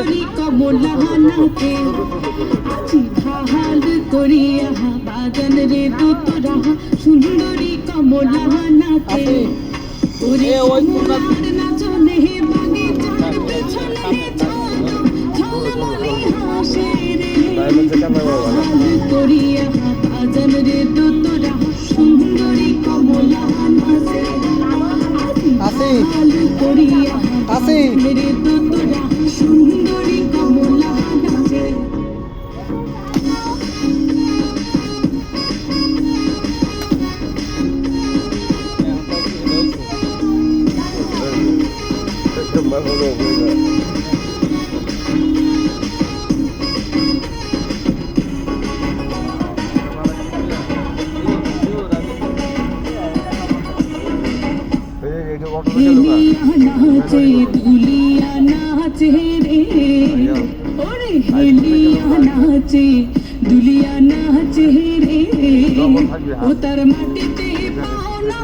কমলা নাচে আজি ভাহাল করিয়া বাজান রে দুতরা। সুন্দরী কমলা নাচে ওরে কমলার নাচনে বাগে চাঁদ পেছনে ঝলমলি হাসে রে। ভাহাল করিয়া বাজান রে দুতরা। সুন্দরী কমলা নাচে। করিয়া আসি। মেরে দুতরা। হেলিয়া নাচে দুলিয়া নাচে রে ওরে হেলিয়া নাচে দুলিয়া নাচে রে ও তার মাটিতে পাও না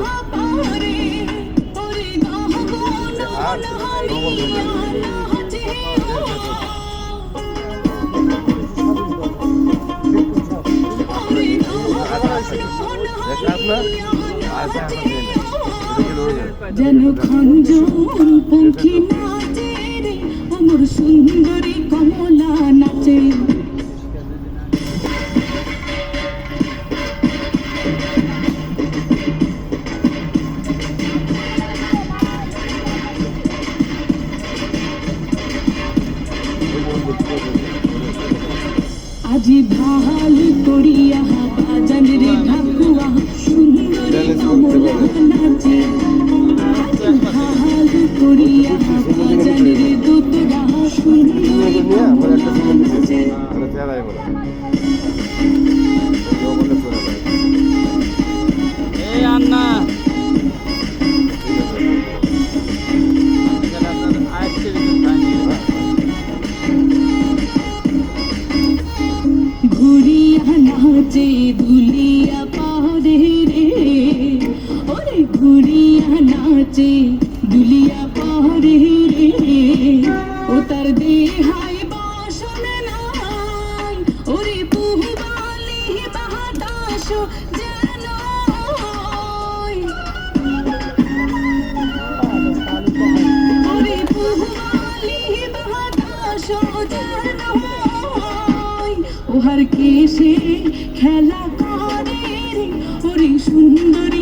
যেন খঞ্জন পঙ্খী নাচে রে অমর সুন্দরী আজি ভালো করিয়া বাজান রে ঠাকুয়া সুন্দর কমলা নাচে। ভালো করিয়া বাজান রে দুতরা সুন্দর কমলা নাচে। নাচে ধুলিয়া পারে রে, ওরে ঘুরিয়া নাচে দুলিয়া পারে রে। ও তার দেহাই বাসন নাই, ওরে পুহবালি বাতাস যেন ওরে পুহবালি বাতাস যেন ওহার কেশে খেলা করে ওরে সুন্দরী।